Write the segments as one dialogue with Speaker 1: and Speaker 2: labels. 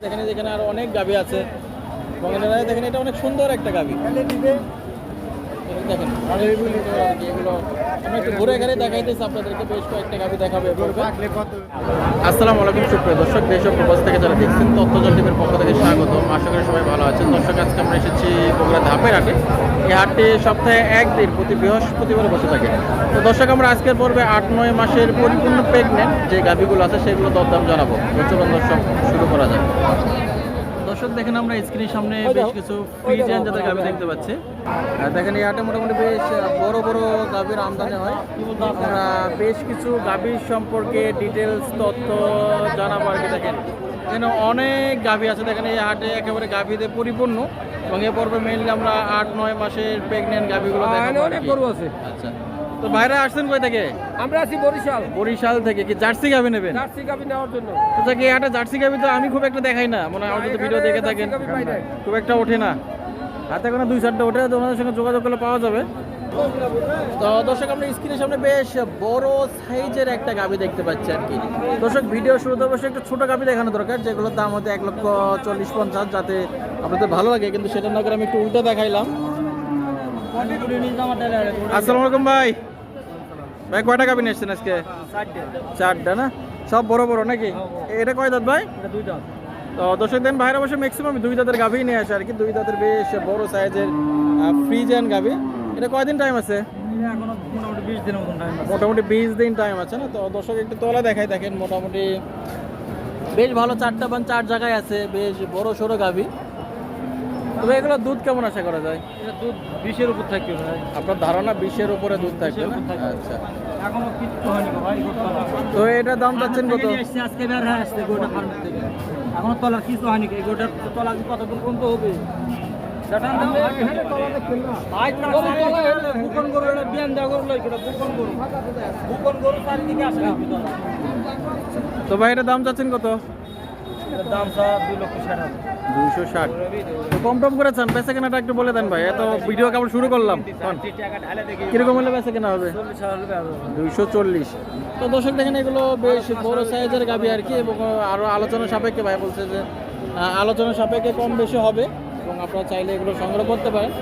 Speaker 1: এখানে যেখানে আর অনেক গাবি আছে। বঙ্গালী দেখেন এটা অনেক সুন্দর একটা গাভী ঘুরে ঘুরে দেখাইতেছি, আপনাদেরকে বেশ কয়েকটা গাভী আলাইকুম, সুপ্রিয় দর্শক, দেশ প্রবাস থেকে যারা দেখছেন, তথ্যজল টিভির পক্ষ থেকে স্বাগত। আশা করি সবাই ভালো আছেন। দর্শক, আজকে আমরা এসেছি বগুড়া ধাপের হাটে। এই হাটটি সপ্তাহে একদিন, প্রতি বৃহস্পতিবার বসে থাকে। তো দর্শক, আমরা আজকের পর্বে আট, নয় মাসের পরিপূর্ণ প্রেগনেন্ট যে গাভীগুলো আছে, সেগুলো দরদাম জানাব। চলুন দর্শক, শুরু করা যাক। দর্শক দেখেন আমরা স্ক্রিনের সামনে বেশ কিছু ফ্রিজিয়ান জাতের গাভী দেখতে পাচ্ছি। আর দেখেন এই হাটে মোটামুটি বেশ বড় বড় গাভীর আমদানি হয়। আমরা বেশ কিছু গাভীর সম্পর্কে ডিটেলস তথ্য জানাব আর কি দেখেন। এখানে অনেক গাভী আছে দেখেন এই হাটে একেবারে গাভীতে পরিপূর্ণ। এবং এ পর্বে মেনলি আমরা আট নয় মাসের প্রেগনেন্ট গাভীগুলো
Speaker 2: হ্যাঁ, অনেক। গরু আছে।
Speaker 1: আচ্ছা। তো বাইরে আসছেন কই থেকে?
Speaker 2: আমরা আছি বরিশাল।
Speaker 1: বরিশাল থেকে কি জার্সি গাভী নেবেন?
Speaker 2: জার্সি গাভি নেওয়ার জন্য।
Speaker 1: আচ্ছা কি একটা জার্সি গাভি তো আমি খুব একটা দেখাই না। মানে আমার যদি ভিডিও দেখে থাকেন। খুব একটা ওঠে না। হাতে কোনো দুই চারটা ওঠে তো ওনাদের সঙ্গে যোগাযোগ করলে পাওয়া যাবে। তো দর্শক আমরা স্ক্রিনের সামনে বেশ বড় সাইজের একটা গাবি দেখতে পাচ্ছি আর কি। দর্শক ভিডিও শুরুতে অবশ্যই একটু ছোট গাবি দেখানো দরকার যেগুলোর দাম হতে এক লক্ষ চল্লিশ পঞ্চাশ যাতে আপনাদের ভালো লাগে। কিন্তু সেটা না করে আমি একটু উল্টো দেখাইলাম। আসসালামু আলাইকুম ভাই। ভাই কয়টা গাবি নিয়ে এসছেন আজকে? চারটা। না? সব বড় বড় নাকি? এটা কয় দাঁত ভাই? তো দর্শক দেন বাইরে বসে ম্যাক্সিমাম দুই দাঁতের গাভী নিয়ে আসে আর কি। দুই দাঁতের বেশ বড় সাইজের ফ্রিজেন গাভী। এটা কয়দিন টাইম আছে? মোটামুটি বিশ দিন টাইম আছে না? তো দর্শক একটু তোলা দেখাই দেখেন মোটামুটি বেশ ভালো চারটা বান চার জায়গায় আছে বেশ বড় সড়ো গাভী। তবে এগুলো দুধ কেমন আশা করা যায়?
Speaker 2: এটা দুধ বিশের উপর থাকবে ভাই।
Speaker 1: আপনার ধারণা বিশের উপরে দুধ থাকবে না? আচ্ছা।
Speaker 2: এখনও কিচ্ছু হয়নি ভাই
Speaker 1: তো এটা দাম চাচ্ছেন কত?
Speaker 2: আজকে বের হয়ে আসছে গোটা ফার্ম থেকে। এখনও তলার কিছু হয়নি তলা পর্যন্ত হবে?
Speaker 1: তো ভাই এটা দাম চাচ্ছেন কত?
Speaker 2: দাম দুই লক্ষ ষাট হাজার।
Speaker 1: দুইশো ষাট। কম টম করেছেন বেচা কেনাটা একটু বলে দেন ভাই এত ভিডিও কেবল শুরু করলাম কীরকম হলে বেচা কেনা হবে?
Speaker 2: আরও।
Speaker 1: দুইশো চল্লিশ। তো দর্শক দেখেন এগুলো বেশ বড় সাইজের গাবি আর কি এবং আরও আলোচনা সাপেক্ষে ভাই বলছে যে আলোচনা সাপেক্ষে কম বেশি হবে এবং আপনারা চাইলে এগুলো সংগ্রহ করতে পারেন।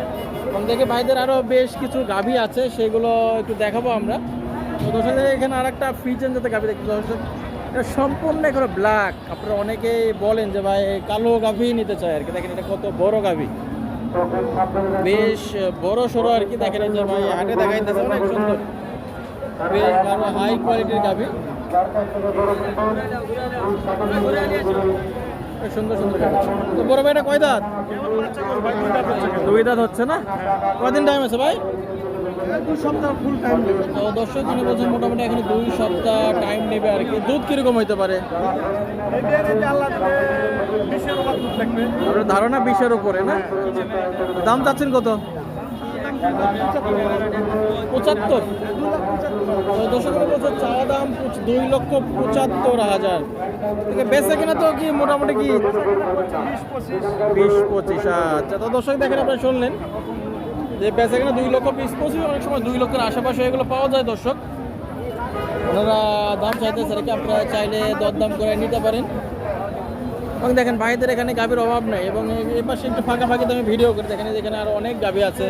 Speaker 1: এবং দেখে ভাইদের আরও বেশ কিছু গাভি আছে সেগুলো একটু দেখাবো আমরা। তো দর্শক এখানে আর একটা ফ্রিজেন যাতে গাভি দেখতে এটা সম্পূর্ণ এখানে ব্ল্যাক আপনারা অনেকেই বলেন যে ভাই কালো গাভি নিতে চায় আর কি। দেখেন এটা কত বড় গাভি। বেশ বড় সড়ো আর কি। দেখেন যে ভাই, হাটে দেখাইতেছে অনেক সুন্দর। বেশ ভালো হাই কোয়ালিটির গাভি। সুন্দর সুন্দর তো বড় ভাই কয় দাঁত? দুই দাঁত হচ্ছে। না? কদিন টাইম আছে ভাই? দুই সপ্তাহ ফুল টাইম তো দর্শক জনে বলছেন মোটামুটি এখানে দুই সপ্তাহ টাইম নেবে আর কি। দুধ কীরকম হইতে পারে? আপনার ধারণা বিশের উপরে না? দাম চাচ্ছেন কত? পঁচাত্তর। দর্শকের বছর চাওয়া দাম দুই লক্ষ পঁচাত্তর হাজার। বেচে কিনা তো কি মোটামুটি কি? বিশ পঁচিশ আচ্ছা। তো দর্শক দেখেন আপনারা শুনলেন। যে বেচে কিনা দুই লক্ষ বিশ পঁচিশ অনেক সময় দুই লক্ষের আশেপাশে এগুলো পাওয়া যায় দর্শক। ওনারা দাম চাইতেছে আর কি আপনারা চাইলে দরদাম করে নিতে পারেন। এবং দেখেন ভাইদের এখানে গাভীর অভাব নেই এবং এই পাশে একটু ফাঁকা ফাঁকি আমি ভিডিও করে দেখেন এখানে আরও অনেক গাভী আছে।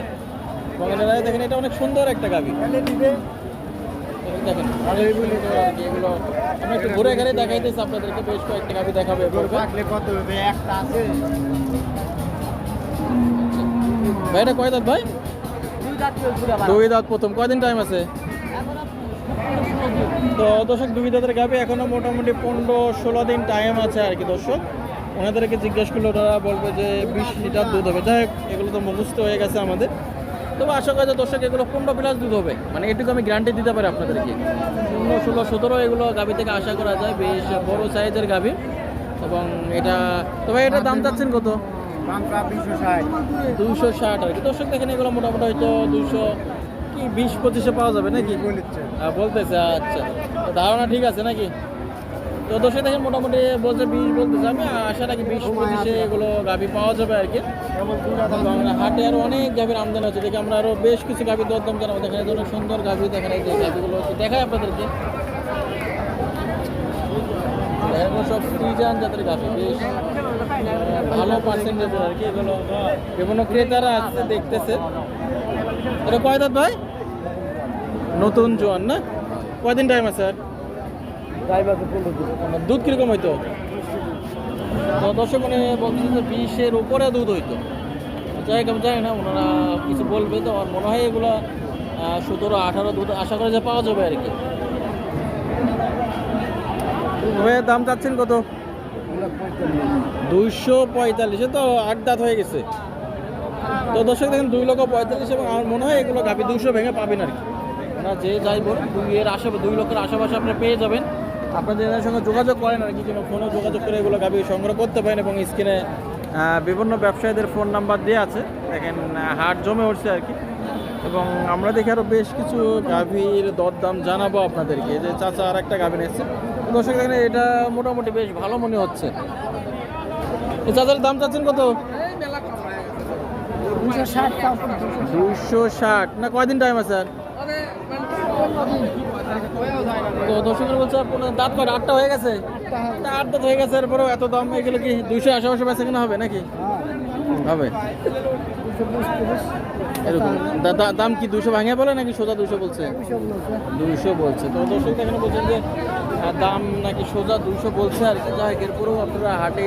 Speaker 1: এবং এনারা দেখেন এটা অনেক সুন্দর একটা গাভী। দেখেন এগুলো আমি একটু ঘুরে ঘুরে দেখাইতেছি আপনাদেরকে বেশ কয়েকটা গাভী দেখাবে ভাই এটা কয় দাঁত ভাই? দুই দাঁত প্রথম। কয়দিন টাইম আছে? তো দর্শক দুই দাঁতের গাভী এখনও মোটামুটি পনেরো ষোলো দিন টাইম আছে আর কি দর্শক। ওনাদেরকে জিজ্ঞেস করলে ওরা বলবে যে বিশ লিটার দুধ হবে। যাই এগুলো তো মুখস্থ হয়ে গেছে আমাদের। তবে আশা করি যে দর্শক এগুলো পনেরো প্লাস দুধ হবে। মানে এটুকু আমি গ্যারান্টি দিতে পারি আপনাদেরকে। পনেরো ষোলো সতেরো এগুলো গাভী থেকে আশা করা যায় বেশ বড় সাইজের গাভী। এবং এটা তবে এটা দাম চাচ্ছেন কত? দুইশো ষাট। আর কি। দর্শক দেখেন এগুলো মোটামুটি হয়তো দুইশো কি বিশ পঁচিশে পাওয়া যাবে নাকি? হ্যাঁ, বলতেছে আচ্ছা। ধারণা ঠিক আছে নাকি? তো দর্শক দেখেন মোটামুটি বলছে বিশ বলতেছে আমি আশা রাখি বিশ পঁচিশে এগুলো গাভি পাওয়া যাবে আর কি। হাটে আরও অনেক গাভীর আমদানি হচ্ছে। দেখি আমরা আরও বেশ কিছু গাভীর দরদাম জানাব। দেখেন এই ধরনের সুন্দর গাভী দেখেন এই যে গাভীগুলো হচ্ছে। দেখায় আপনাদেরকে। সব ফ্রিজান জাতের গাভী বেশ। ভালো পার্সেন্টেজের আর কি এগুলো বিভিন্ন ক্রেতারা আসছে দেখতেছে। এটা কয় দাঁত ভাই? নতুন জোয়ান না? কয়দিন টাইম আছে স্যার দুধ কীরকম হইতো? দর্শক মানে বলতেছে যে বিশের উপরে দুধ হইতো। যাই আমি জানি না ওনারা কিছু বলবে তো আমার মনে হয় এগুলো সতেরো আঠারো দুধ আশা করে যে পাওয়া যাবে আর কি। ভাইয়া দাম চাচ্ছেন কত? দুইশো পঁয়তাল্লিশে তো আট দাঁত হয়ে গেছে। তো দর্শক দেখেন, দুই লক্ষ পঁয়তাল্লিশ এবং আমার মনে হয় এগুলো গাভি দুশো ভেঙে পাবেন আর কি। না যে যাই বলুন, দুই এর আশে দুই লক্ষের আশেপাশে আপনি পেয়ে যাবেন। আপনাদের এদের সঙ্গে যোগাযোগ করেন আর কি কোনো ফোনে যোগাযোগ করে এগুলো গাভি সংগ্রহ করতে পারেন এবং স্ক্রিনে বিভিন্ন ব্যবসায়ীদের ফোন নাম্বার দেওয়া আছে। দেখেন হাট জমে উঠছে আর কি। এবং আমরা দেখি আরও বেশ কিছু গাভীর দরদাম জানাব আপনাদেরকে। যে চাচা আর একটা গাভী নিচ্ছে দর্শক, দেখেন, এটা মোটামুটি বেশ ভালো মনে হচ্ছে। এই চাচার দাম চাচ্ছেন কত? দুইশো ষাট। না, কয়দিন টাইম আছে স্যার তো দর্শকের বলছে, আপনার দাঁত কয়টা? আটটা হয়ে গেছে? আট দাঁত হয়ে গেছে, এরপরেও এত দাম, এগুলো কি দুইশো আশেপাশে বেচা কেনা হবে নাকি? হবে। এরকম। দাম কি দুশো ভাঙে বলে নাকি সোজা দুশো বলছে? দুশো বলছে। তো দর্শক এখানে বলছেন যে দাম নাকি সোজা দুশো বলছে আর কি। যাই এরপরেও আপনারা হাটে